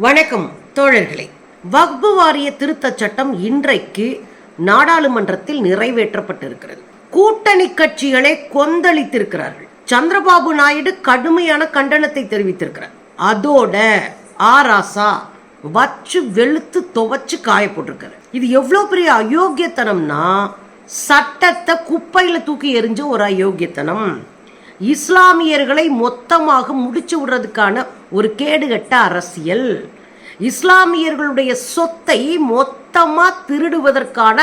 வணக்கம் தோழர்களே. வக்பு வாரிய திருத்தச் சட்டம் இன்றைக்கு நாடாளுமன்றத்தில் நிறைவேற்றப்பட்டிருக்கிறது. கூட்டணி கட்சிகளே கொந்தளித்திருக்கிறார்கள். சந்திரபாபு நாயுடு கடுமையான கண்டனத்தை தெரிவித்திருக்கிறார். அதோட ஆராசா வச்சு வெளுத்து துவச்சு காய போட்டிருக்காரு இது எவ்வளவு பெரிய அயோக்கியத்தனம்னா சட்டத்தை குப்பையில் தூக்கி எறிஞ்ச ஒரு அயோக்கியத்தனம். இஸ்லாமியர்களை மொத்தமாக முடிச்சு விடுறதுக்கான ஒரு கேடுகட்ட அரசியல். இஸ்லாமியர்களுடைய சொத்தை மொத்தமாக திருடுவதற்கான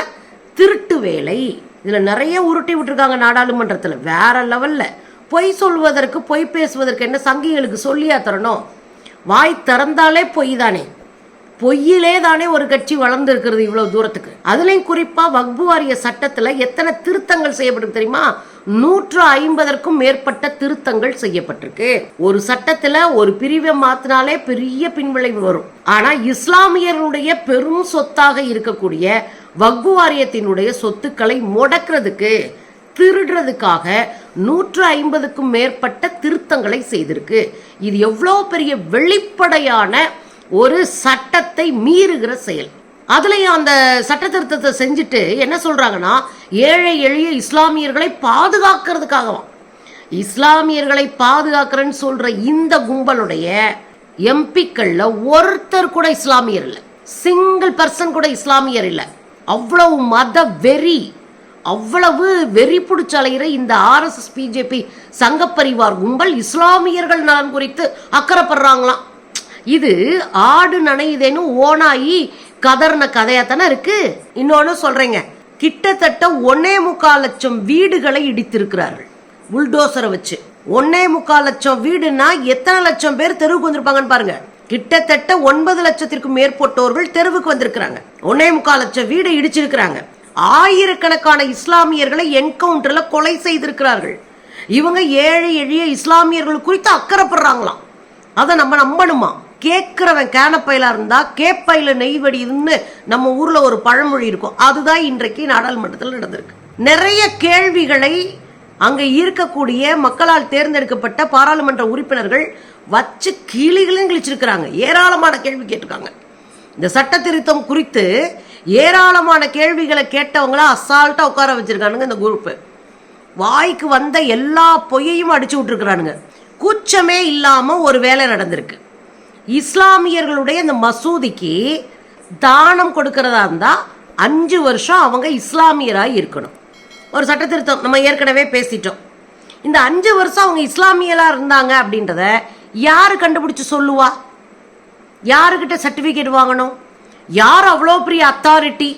திருட்டு வேலை. இதில் நிறைய உருட்டி விட்டுருக்காங்க நாடாளுமன்றத்தில். வேற லெவலில். பொய் சொல்வதற்கு பொய் பேசுவதற்கு என்ன சங்கிகளுக்கு சொல்லியா தரணும்? வாய் திறந்தாலே பொய் தானே. பொய்யிலே தானே ஒரு கட்சி வளர்ந்துருக்கிறது இவ்வளோ தூரத்துக்கு. அதுலேயும் குறிப்பாக வக்பு வாரிய சட்டத்தில் எத்தனை திருத்தங்கள் செய்யப்படும் தெரியுமா? நூற்று ஐம்பதற்கும் மேற்பட்ட திருத்தங்கள் செய்யப்பட்டிருக்கு. ஒரு சட்டத்துல ஒரு பிரிவை மாத்தினாலே பெரிய பின்விளைவு வரும். ஆனா இஸ்லாமியர்களுடைய பெரும் சொத்தாக இருக்கக்கூடிய வக்பு வாரியத்தினுடைய சொத்துக்களை முடக்கிறதுக்கு திருடுறதுக்காக நூற்று ஐம்பதுக்கும் மேற்பட்ட திருத்தங்களை செய்திருக்கு. இது எவ்வளோ பெரிய வெளிப்படையான ஒரு சட்டத்தை மீறுகிற செயல். அதுலேயும் அந்த சட்ட திருத்தத்தை செஞ்சுட்டு என்ன சொல்றாங்கன்னா ஏழை எளிய இஸ்லாமியர்களை பாதுகாக்கிறதுக்காகவாம் இஸ்லாமியர்களை பாதுகாக்கிறேன்னு சொல்ற இந்த கும்பலுடைய எம்பிக்கள்ல ஒருத்தர் கூட இஸ்லாமியர் இல்லை. சிங்கிள் பர்சன் கூட இஸ்லாமியர் இல்லை. அவ்வளவு மத வெறி அவ்வளவு வெறி பிடிச்ச அலைகிற இந்த ஆர்எஸ்எஸ் பிஜேபி சங்கப்பரிவார் கும்பல் இஸ்லாமியர்கள் நலன் குறித்து அக்கறைப்படுறாங்களாம். இது ஆடு நனையுதேன்னு ஓனாயி கதறின கதையா தானே இருக்கு? இன்னொன்னு சொல்றேங்க. கிட்டத்தட்ட ஒன்னே முக்கால் லட்சம் வீடுகளை இடித்திருக்கிறார்கள். புல்டோசரை வச்சு. ஒன்னே முக்கால் லட்சம் வீடுனா எத்தனை லட்சம் பேர் தெருவுக்கு வந்திருப்பாங்கன்னு பாருங்க. கிட்டத்தட்ட ஒன்பது லட்சத்திற்கும் மேற்பட்டோர்கள் தெருவுக்கு வந்திருக்கிறாங்க. ஒன்னே முக்கால் லட்சம் வீடு இடிச்சிருக்கிறாங்க. ஆயிரக்கணக்கான இஸ்லாமியர்களை என்கவுண்டர்ல கொலை செய்திருக்கிறார்கள். இவங்க ஏழை எளிய இஸ்லாமியர்கள் குறித்து அக்கறைப்படுறாங்களாம். அதை நம்ம நம்பணுமா? கேட்குறவன் கேனப்பையில இருந்தால் கேப்பையில் நெய் நம்ம ஊரில் ஒரு பழமொழி இருக்கும். அதுதான் இன்றைக்கு நாடாளுமன்றத்தில் நடந்திருக்கு. நிறைய கேள்விகளை அங்கே இருக்கக்கூடிய மக்களால் தேர்ந்தெடுக்கப்பட்ட பாராளுமன்ற உறுப்பினர்கள் வச்சு கிளிகளும் கிழிச்சிருக்கிறாங்க. ஏராளமான கேள்வி கேட்டிருக்காங்க. இந்த சட்ட திருத்தம் குறித்து ஏராளமான கேள்விகளை கேட்டவங்கள அசால்ட்டாக உட்கார வச்சிருக்கானுங்க இந்த குரூப்பு வாய்க்கு வந்த எல்லா பொய்யையும் அடிச்சு விட்டுருக்குறானுங்க. கூச்சமே இல்லாமல் ஒரு வேலை நடந்திருக்கு. இஸ்லாமியர்களுடைய இந்த மசூதிக்கு தானம் கொடுக்கறதா இருந்தால் அஞ்சு வருஷம் அவங்க இஸ்லாமியராக இருக்கணும். ஒரு சட்ட திருத்தம் நம்ம ஏற்கனவே பேசிட்டோம். இந்த அஞ்சு வருஷம் அவங்க இஸ்லாமியலாக இருந்தாங்க அப்படின்றத யார் கண்டுபிடிச்சு சொல்லுவா? யாருக்கிட்ட சர்டிஃபிகேட் வாங்கணும்? யார் அவ்வளோ பெரிய அத்தாரிட்டி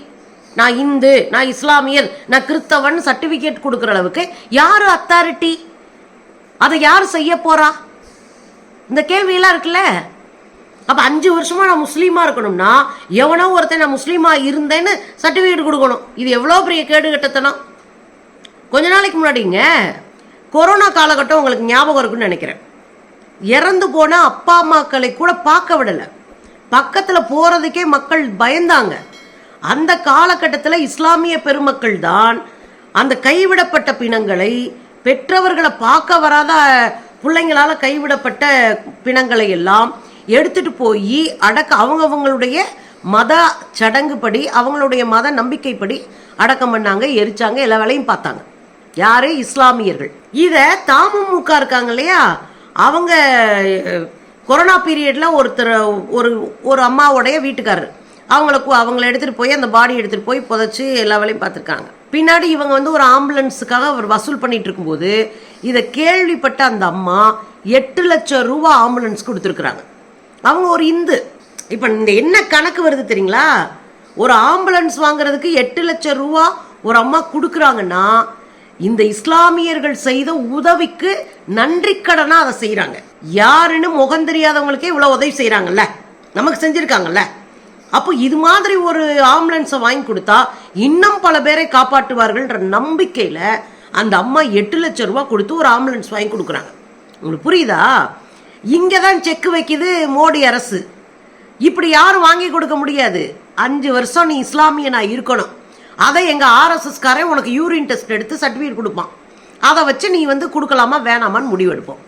நான் இந்து நான் இஸ்லாமியர் நான் கிறிஸ்தவன் சர்டிஃபிகேட் கொடுக்குற அளவுக்கு யார் அத்தாரிட்டி அதை யார் செய்ய போறா? இந்த கேள்வியெல்லாம் இருக்குல்ல? அப்போ அஞ்சு வருஷமா நான் முஸ்லீமா இருக்கணும்னா எவனோ ஒருத்தன் நான் முஸ்லீமா இருந்தேன்னு சர்டிஃபிகேட் கொடுக்கணும். இது எவ்வளோ பெரிய கேடு கட்டத்தனம் கொஞ்ச நாளைக்கு முன்னாடிங்க கொரோனா காலகட்டம் உங்களுக்கு ஞாபகம் இருக்குன்னு நினைக்கிறேன். இறந்து போன அப்பா அம்மாக்களை கூட பார்க்க விடலை. பக்கத்தில் போகிறதுக்கே மக்கள் பயந்தாங்க. அந்த காலகட்டத்தில் இஸ்லாமிய பெருமக்கள் தான் அந்த கைவிடப்பட்ட பிணங்களை பெற்றவர்களை பார்க்க வராத பிள்ளைங்களால கைவிடப்பட்ட பிணங்களை எல்லாம் எடுத்துட்டு போய் அடக்க அவங்கவங்களுடைய மத சடங்குப்படி அவங்களுடைய மத நம்பிக்கைப்படி அடக்கம் பண்ணாங்க எரிச்சாங்க எல்லா வேலையும் பார்த்தாங்க. யாரு? இஸ்லாமியர்கள். இத தாமுமுக இருக்காங்க இல்லையா? அவங்க கொரோனா பீரியட்ல ஒருத்தர் ஒரு ஒரு அம்மாவுடைய வீட்டுக்காரர். அவங்கள கு- அவங்கள எடுத்துட்டு போய் அந்த பாடி எடுத்துட்டு போய் புதைச்சு எல்லா வேலையும் பார்த்துருக்காங்க. பின்னாடி இவங்க வந்து ஒரு ஆம்புலன்ஸுக்காக அவர் வசூல் பண்ணிட்டு இருக்கும்போது இதை கேள்விப்பட்ட அந்த அம்மா எட்டு லட்சம் ரூபா ஆம்புலன்ஸ் கொடுத்துருக்குறாங்க. அவங்க ஒரு இந்து. இப்போ இந்த என்ன கணக்கு வருது தெரியுங்களா? ஒரு ஆம்புலன்ஸ் வாங்குறதுக்கு எட்டு லட்சம் ரூபா ஒரு அம்மா கொடுக்குறாங்கன்னா இந்த இஸ்லாமியர்கள் செய்த உதவிக்கு நன்றி கடனா அதை செய்கிறாங்க யாருன்னு முகம் தெரியாதவங்களுக்கே இவ்வளவு உதவி செய்கிறாங்கல்ல நமக்கு செஞ்சிருக்காங்கல்ல? அப்போ இது மாதிரி ஒரு ஆம்புலன்ஸை வாங்கி கொடுத்தா இன்னும் பல பேரை காப்பாற்றுவார்கள்ன்ற நம்பிக்கையில் அந்த அம்மா எட்டு லட்சம் ரூபா கொடுத்து ஒரு ஆம்புலன்ஸ் வாங்கி கொடுக்குறாங்க. உங்களுக்கு புரியுதா? இங்கே தான் செக் வைக்குது மோடி அரசு. இப்படி யாரும் வாங்கி கொடுக்க முடியாது. அஞ்சு வருஷம் நீ இஸ்லாமியனா இருக்கணும். அதை எங்கள் ஆர்எஸ்எஸ்காரன் உனக்கு யூரின் டெஸ்ட் எடுத்து சர்டிஃபிகேட் கொடுப்பான். அதை வச்சு நீ வந்து கொடுக்கலாமா வேணாமான்னு முடிவெடுப்போம்.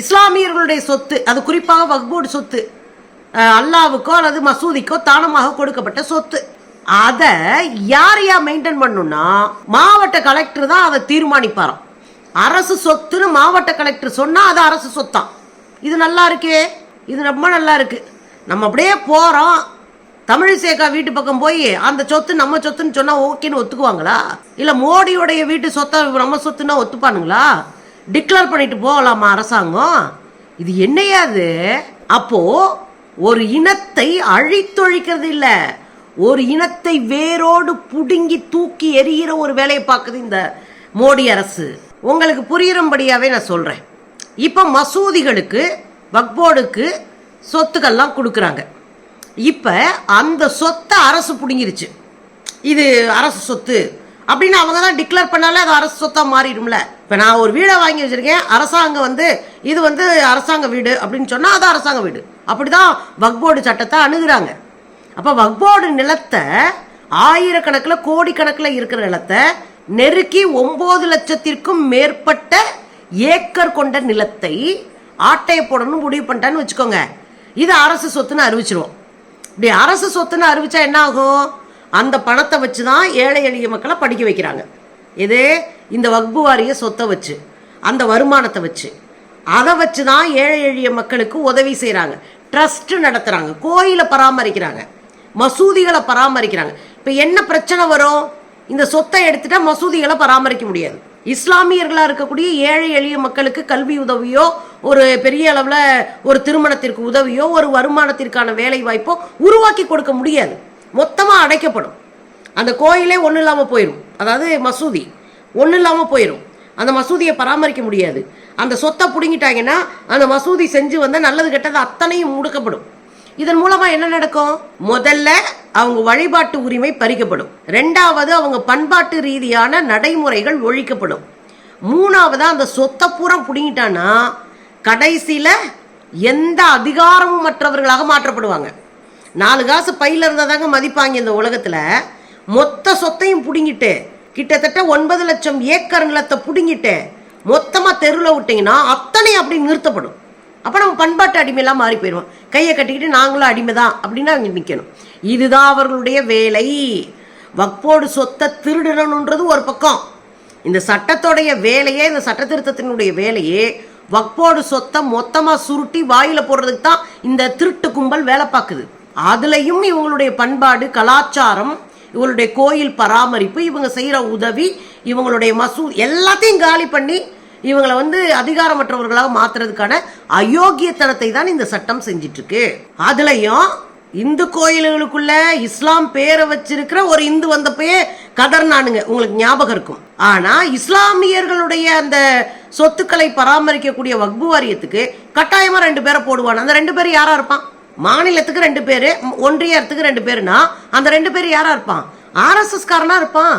இஸ்லாமியர்களுடைய சொத்து அது குறிப்பாக வக்போர்டு சொத்து அல்லாவுக்கோ அல்லது மசூதிக்கோ தானமாக கொடுக்கப்பட்ட சொத்து. அதை யார் யார் மெயின்டைன் பண்ணுன்னா மாவட்ட கலெக்டர் தான் அதை தீர்மானிப்பாராம். அரசு சொத்துன்னு மாவட்ட கலெக்டர் சொன்னால் அது அரசு சொத்தான். இது நல்லா இருக்கே இது ரொம்ப நல்லா இருக்கு. நம்ம அப்படியே போறோம். தமிழிசேகா வீட்டு பக்கம் போய் அந்த சொத்து நம்ம சொத்துன்னு சொன்னா ஓகேன்னு ஒத்துக்குவாங்களா? இல்ல மோடியோடைய வீட்டு சொத்தை நம்ம சொத்துன்னா ஒத்துப்பானுங்களா? டிக்ளேர் பண்ணிட்டு போகலாமா அரசாங்கம்? இது என்னையாது அப்போ ஒரு இனத்தை அழித்தொழிக்கிறது இல்ல ஒரு இனத்தை வேரோடு புடுங்கி தூக்கி எறிகிற ஒரு வேலையை பார்க்குது இந்த மோடி அரசு. உங்களுக்கு புரியும்படியாவே நான் சொல்றேன். இப்போ மசூதிகளுக்கு வக்போர்டுக்கு சொத்துக்கள்லாம் கொடுக்குறாங்க. இப்போ அந்த சொத்தை அரசு பிடுங்கிருச்சு. இது அரசு சொத்து. அப்படின்னு அவங்க தான் டிக்ளேர் பண்ணாலே அது அரசு சொத்தாக மாறிடும்ல. இப்போ நான் ஒரு வீடை வாங்கி வச்சுருக்கேன் அரசாங்கம் வந்து இது வந்து அரசாங்க வீடு அப்படின்னு சொன்னால் அது அரசாங்க வீடு. அப்படி தான் வக்போர்டு சட்டத்தை அணுகிறாங்க. அப்போ வக்போர்டு நிலத்தை ஆயிரக்கணக்கில் கோடிக்கணக்கில் இருக்கிற நிலத்தை நெருக்கி ஒம்பது லட்சத்திற்கும் மேற்பட்ட ஏக்கர் கொண்ட நிலத்தை ஆட்டையை போடணும்னு முடிவு பண்ணிட்டான்னு வச்சுக்கோங்க. இது அரசு சொத்துன்னு அறிவிச்சிருவோம். இப்படி அரசு சொத்துன்னு அறிவிச்சா என்ன ஆகும்? அந்த பணத்தை வச்சு தான் ஏழை எளிய மக்களை படிக்க வைக்கிறாங்க. இது இந்த வக்பு வாரிய சொத்தை வச்சு அந்த வருமானத்தை வச்சு. அதை வச்சு தான் ஏழை எளிய மக்களுக்கு உதவி செய்கிறாங்க ட்ரஸ்ட்டு நடத்துகிறாங்க கோயிலை பராமரிக்கிறாங்க. மசூதிகளை பராமரிக்கிறாங்க. இப்போ என்ன பிரச்சனை வரும்? இந்த சொத்தை எடுத்துட்டா மசூதிகளை பராமரிக்க முடியாது. இஸ்லாமியர்களாக இருக்கக்கூடிய ஏழை எளிய மக்களுக்கு கல்வி உதவியோ ஒரு பெரிய அளவில் ஒரு திருமணத்திற்கு உதவியோ ஒரு வருமானத்திற்கான வேலை வாய்ப்போ உருவாக்கி கொடுக்க முடியாது. மொத்தமாக அடைக்கப்படும். அந்த கோயிலே ஒன்றும் இல்லாமல் போயிடும் அதாவது மசூதி. ஒன்றும் இல்லாமல் போயிடும் அந்த மசூதியை பராமரிக்க முடியாது. அந்த சொத்தை பிடுங்கிட்டாங்கன்னா அந்த மசூதி செஞ்சு வந்தால் நல்லது கெட்டது அத்தனையும் முடுக்கப்படும். இதன் மூலமாக என்ன நடக்கும்? முதல்ல அவங்க வழிபாட்டு உரிமை பறிக்கப்படும். ரெண்டாவது அவங்க பண்பாட்டு ரீதியான நடைமுறைகள் ஒழிக்கப்படும். மூணாவது அந்த சொத்தை பூரா பிடுங்கிட்டான்னா கடைசியில் எந்த அதிகாரமும் மற்றவர்களாக மாற்றப்படுவாங்க. நாலு காசு பையில இருந்தாதாங்க மதிப்பாங்க இந்த உலகத்தில். மொத்த சொத்தையும் பிடுங்கிட்டு கிட்டத்தட்ட ஒன்பது லட்சம் ஏக்கர் நிலத்தை பிடுங்கிட்டு மொத்தமாக தெருவில் விட்டீங்கன்னா அத்தனை அப்படி நிறுத்தப்படும். அப்போ நம்ம பண்பாட்டு அடிமையெல்லாம் மாறி போயிடுவோம். கையை கட்டிக்கிட்டு நாங்களும் அடிமை தான் அப்படின்னு அவங்க நிற்கணும் இதுதான் அவர்களுடைய வேலை. வக்போடு சொத்தை திருடணுன்றது ஒரு பக்கம். இந்த சட்டத்தோடைய வேலையே இந்த சட்ட திருத்தத்தினுடைய வேலையே வக்போடு சொத்தை மொத்தமாக சுருட்டி வாயில் போடுறதுக்கு தான் இந்த திருட்டு கும்பல் வேலை பார்க்குது. அதுலேயும் இவங்களுடைய பண்பாடு கலாச்சாரம் இவங்களுடைய கோயில் பராமரிப்பு இவங்க செய்கிற உதவி இவங்களுடைய மசூ எல்லாத்தையும் காலி பண்ணி இவங்களை வந்து அதிகாரமற்றவர்களாக மாற்றுறதுக்கான அயோக்கியத்தனத்தை தான் இந்த சட்டம் செஞ்சிட்ருக்கு அதுலேயும் இந்து கோயில்களுக்குள்ள இஸ்லாம் பேரை வச்சிருக்கிற ஒரு இந்து வந்தப்பயே கதர்னானுங்க. உங்களுக்கு ஞாபகம் இருக்கும். ஆனா இஸ்லாமியர்களுடைய அந்த சொத்துக்களை பராமரிக்கக்கூடிய வக்பு வாரியத்துக்கு கட்டாயமா ரெண்டு பேரை போடுவான். அந்த ரெண்டு பேரும் யாரா இருப்பான்? மாநிலத்துக்கு ரெண்டு பேரு ஒன்றியத்துக்கு ரெண்டு பேருனா அந்த ரெண்டு பேர் யாரா இருப்பான்? ஆர்எஸ்எஸ் காரனா இருப்பான்.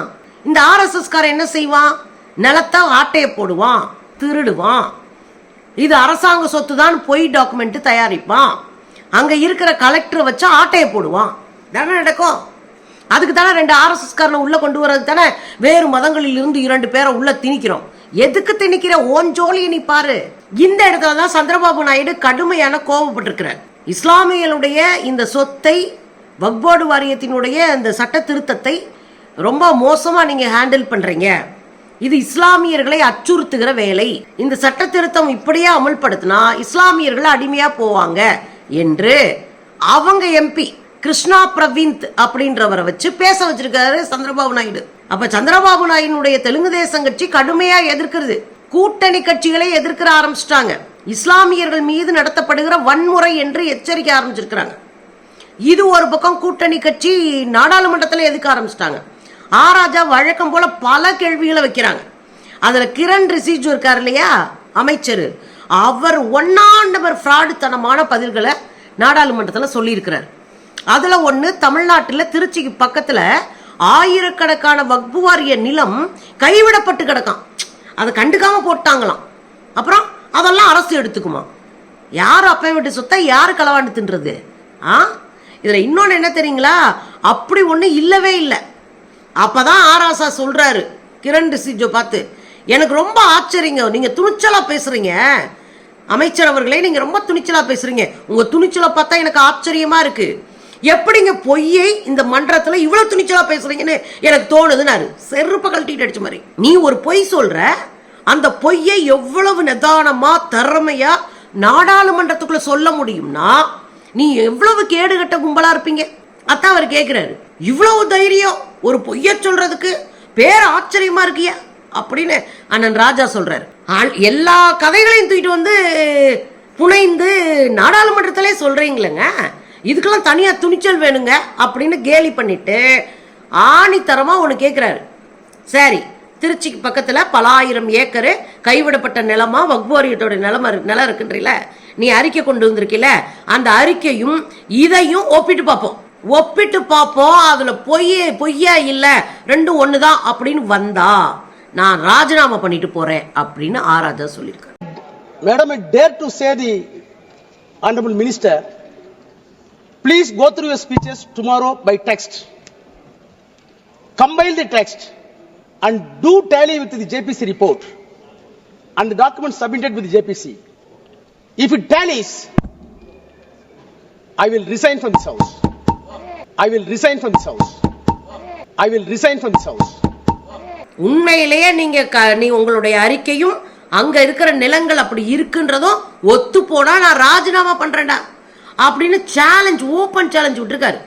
இந்த ஆர்எஸ்எஸ் காரன் என்ன செய்வான்? நிலத்தை ஆட்டைய போடுவான் திருடுவான். இது அரசாங்க சொத்து தான் பொய் டாக்குமெண்ட் தயாரிப்பான். அங்கே இருக்கிற கலெக்டரை வச்சா ஆட்டையை போடுவான். தானே நடக்கும்? அதுக்கு தானே ரெண்டு ஆர்எஸ்எஸ்காரனை உள்ளே கொண்டு வர்றதுக்கு தானே வேறு மதங்களில் இருந்து இரண்டு பேரை உள்ளே திணிக்கிறோம். எதுக்கு திணிக்கிற? ஓன் ஜோலியை நீ பாரு. இந்த இடத்துல தான் சந்திரபாபு நாயுடு கடுமையான கோபப்பட்டிருக்கிறார். இஸ்லாமியர்களுடைய இந்த சொத்தை வக்போர்டு வாரியத்தினுடைய இந்த சட்ட திருத்தத்தை ரொம்ப மோசமாக நீங்கள் ஹேண்டில் பண்ணுறீங்க இது இஸ்லாமியர்களை அச்சுறுத்துகிற வேலை. இந்த சட்ட திருத்தம் இப்படியே அமல்படுத்தினா இஸ்லாமியர்கள் அடிமையாக போவாங்க. என்று அவங்க எம்பி கிருஷ்ணா பிரவீந்த் அப்படின்றவரை வச்சு பேச வச்சிருக்காரு சந்திரபாபு நாயுடு. அப்ப சந்திரபாபு நாயுனுடைய தெலுங்கு தேசம் கட்சி கடுமையா எதிர்க்கிறது. கூட்டணி கட்சிகளை எதிர்க்கிற ஆரம்பிச்சிட்டாங்க. இஸ்லாமியர்கள் மீது நடத்தப்படுகிற வன்முறை என்று எச்சரிக்கை ஆரம்பிச்சிருக்கிறாங்க. இது ஒரு பக்கம் கூட்டணி கட்சி நாடாளுமன்றத்தில் எதுக்க ஆரம்பிச்சிட்டாங்க. ஆராஜா வழக்கம் போல பல கேள்விகளை வைக்கிறாங்க. அதுல கிரண் ரிசிஜு இருக்கார் இல்லையா? அமைச்சர். அவர் ஒன்னாம் நம்பர் ஃப்ராடுத்தனமான பதில்களை நாடாளுமன்றத்தில் சொல்லியிருக்கிறார். அதில் ஒன்று தமிழ்நாட்டில் திருச்சிக்கு பக்கத்தில் ஆயிரக்கணக்கான வக்பு வாரிய நிலம் கைவிடப்பட்டு கிடக்கான் அதை கண்டுக்காம போட்டாங்களாம். அப்புறம் அதெல்லாம் அரசு எடுத்துக்குமா? யார் அப்பா வீட்டு சொத்தை யார் களவாண்டு தின்றது? ஆ? இதில் இன்னொன்று என்ன தெரியுங்களா? அப்படி ஒன்று இல்லவே இல்லை. அப்போ தான் ஆராசா சொல்கிறாரு கிரண் ரிசிஜோ பார்த்து எனக்கு ரொம்ப ஆச்சரியங்க. நீங்க துணிச்சலா பேசுறீங்க. அமைச்சர் அவர்களே நீங்க ரொம்ப துணிச்சலா பேசுறீங்க. உங்க துணிச்சலை பார்த்தா எனக்கு ஆச்சரியமா இருக்கு. எப்படிங்க பொய்யை இந்த மன்றத்தில் இவ்வளவு துணிச்சலா பேசுறீங்கன்னு எனக்கு தோணுதுன்னாரு. செருப்ப கழட்டிட்டு அடிச்ச மாதிரி. நீ ஒரு பொய் சொல்ற அந்த பொய்யை எவ்வளவு நிதானமா திறமையா நாடாளுமன்றத்துக்குள்ள சொல்ல முடியும்னா நீ எவ்வளவு கேடுகட்ட கும்பலா இருப்பீங்க? அதான் அவர் கேட்குறாரு இவ்வளவு தைரியம் ஒரு பொய்ய சொல்றதுக்கு பேர் ஆச்சரியமா இருக்கியா? அப்படின்னு அண்ணன் ராஜா சொல்றாரு. ஆள்- எல்லா கதைகளையும் தூக்கிட்டு வந்து புனைந்து நாடாளுமன்றத்திலே சொல்றீங்களேங்க. இதுக்கெல்லாம் தனியா துணிச்சல் வேணுங்க அப்படின்னு கேலி பண்ணிட்டு ஆணித்தரமா ஒன்று கேட்குறாரு சரி திருச்சிக்கு பக்கத்தில் பல ஆயிரம் ஏக்கரு கைவிடப்பட்ட நிலமா வக்வாரியத்தோட நிலம நிலம் இருக்குன்றீல நீ அறிக்கை கொண்டு வந்திருக்கீல அந்த அறிக்கையும் இதையும் ஒப்பிட்டு பார்ப்போம். ஒப்பிட்டு பார்ப்போம் அதில் பொய் பொய்யா இல்லை ரெண்டும் ஒன்று தான் அப்படின்னு வந்தா. நான் ராஜினாமா பண்ணிட்டு போறேன் அப்படின்னு ஆராஜா சொல்லியிருக்காரு Madam, I dare to say the Honorable Minister, please go through your speeches tomorrow by text. Compile the text and do tally with the JPC report and the documents submitted with the JPC. If it tallies, I will resign from this house. I will resign from this house. I will resign from this house. உண்மையிலேயே நீங்கள் க- நீ உங்களுடைய அறிக்கையும் அங்கே இருக்கிற நிலங்கள் அப்படி இருக்குன்றதும் ஒத்து போனால் நான் ராஜினாமா பண்ணுறேன்டா அப்படின்னு சேலஞ்ச் ஓப்பன் சேலஞ்ச் விட்டுருக்காரு.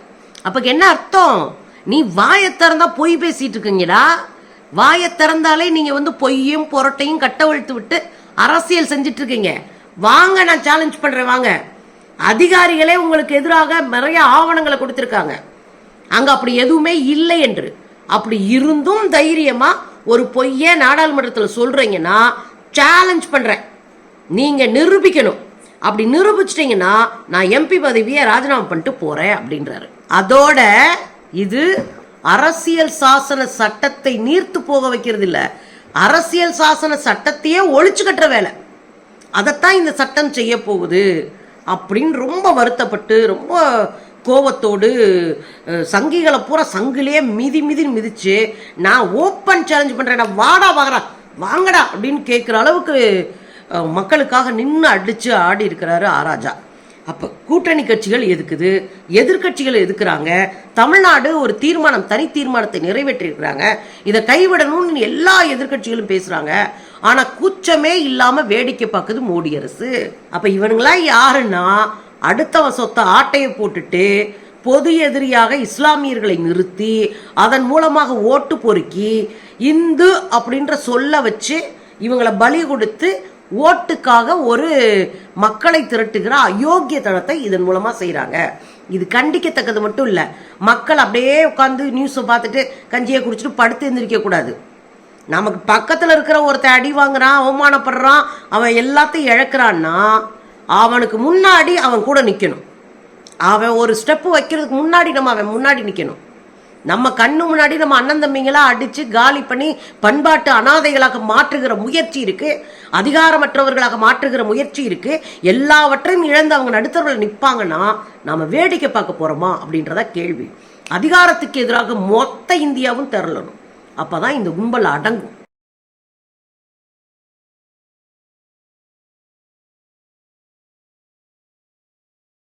அப்போக்கு என்ன அர்த்தம்? நீ வாயை திறந்தா பொய் பேசிட்டு இருக்கீங்களா வாயை திறந்தாலே நீங்கள் வந்து பொய்யும் புரட்டையும் கட்டவிழ்த்து விட்டு அரசியல் செஞ்சுட்டு இருக்கீங்க. வாங்க நான் சேலஞ்ச் பண்ணுறேன் வாங்க. அதிகாரிகளே உங்களுக்கு எதிராக நிறைய ஆவணங்களை கொடுத்துருக்காங்க. அங்கே அப்படி எதுவுமே இல்லை என்று. அப்படி இருந்தும் தைரியமா ஒரு பொய்ய நாடாளுமன்றத்தில் சொல்றீங்கன்னா சேலஞ்ச் பண்றேன். நீங்க நிரூபிக்கணும். அப்படி நிரூபிச்சிட்டீங்கன்னா நான் எம்பி பதவியை ராஜினாமா பண்ணிட்டு போறேன் அப்படின்றாரு. அதோட இது அரசியல் சாசன சட்டத்தை நீர்த்து போக வைக்கிறது இல்ல அரசியல் சாசன சட்டத்தையே ஒழிச்சு கட்டுற வேலை. அதைத்தான் இந்த சட்டம் செய்ய போகுது அப்படின்னு ரொம்ப வருத்தப்பட்டு ரொம்ப கோவத்தோடு சங்கிகளை பூரா சங்கிலேயே மிதி மிதி மிதிச்சு நான் ஓப்பன் சேலஞ்ச் பண்ணுறேன் வாடா வாங்கடா வாங்கடா அப்படின்னு கேட்குற அளவுக்கு மக்களுக்காக நின்று அடித்து ஆடி இருக்கிறாரு ஆராஜா அப்போ கூட்டணி கட்சிகள் எதுக்குது? எதிர்க்கட்சிகள் எதுக்குறாங்க? தமிழ்நாடு ஒரு தீர்மானம் தனி தீர்மானத்தை நிறைவேற்றியிருக்கிறாங்க. இதை கைவிடணும்னு எல்லா எதிர்க்கட்சிகளும் பேசுகிறாங்க ஆனால் கூச்சமே இல்லாமல் வேடிக்கை பார்க்குது மோடி அரசு. அப்போ இவனுங்களாம் யாருன்னா அடுத்தவன் சொத்தை ஆட்டையை போட்டுட்டு பொது எதிரியாக இஸ்லாமியர்களை நிறுத்தி அதன் மூலமாக ஓட்டு பொறுக்கி இந்து அப்படின்ற சொல்ல வச்சு இவங்களை பலி கொடுத்து ஓட்டுக்காக ஒரு மக்களை திரட்டுகிற அயோக்கிய தனத்தை இதன் மூலமாக செய்கிறாங்க இது கண்டிக்கத்தக்கது மட்டும் இல்லை மக்கள் அப்படியே உட்காந்து நியூஸை பார்த்துட்டு கஞ்சியை குடிச்சிட்டு படுத்து எந்திரிக்க கூடாது. நமக்கு பக்கத்தில் இருக்கிற ஒருத்தன் அடி வாங்குறான் அவமானப்படுறான் அவன் எல்லாத்தையும் இழக்கிறான்னா அவனுக்கு முன்னாடி அவன் கூட நிற்கணும் அவன் ஒரு ஸ்டெப்பு வைக்கிறதுக்கு முன்னாடி நம்ம அவன் முன்னாடி நிற்கணும் நம்ம கண்ணு முன்னாடி நம்ம அண்ணன் தம்பிங்களா அடித்து காலி பண்ணி பண்பாட்டு அனாதைகளாக மாற்றுகிற முயற்சி இருக்குது அதிகாரமற்றவர்களாக மாற்றுகிற முயற்சி இருக்கு. எல்லாவற்றையும் இழந்து அவங்க நடுத்தவர்கள் நிற்பாங்கன்னா நாம் வேடிக்கை பார்க்க போகிறோமா அப்படின்றத கேள்வி. அதிகாரத்துக்கு எதிராக மொத்த இந்தியாவும் திரளணும். அப்பதான் இந்த கும்பல் அடங்கும்.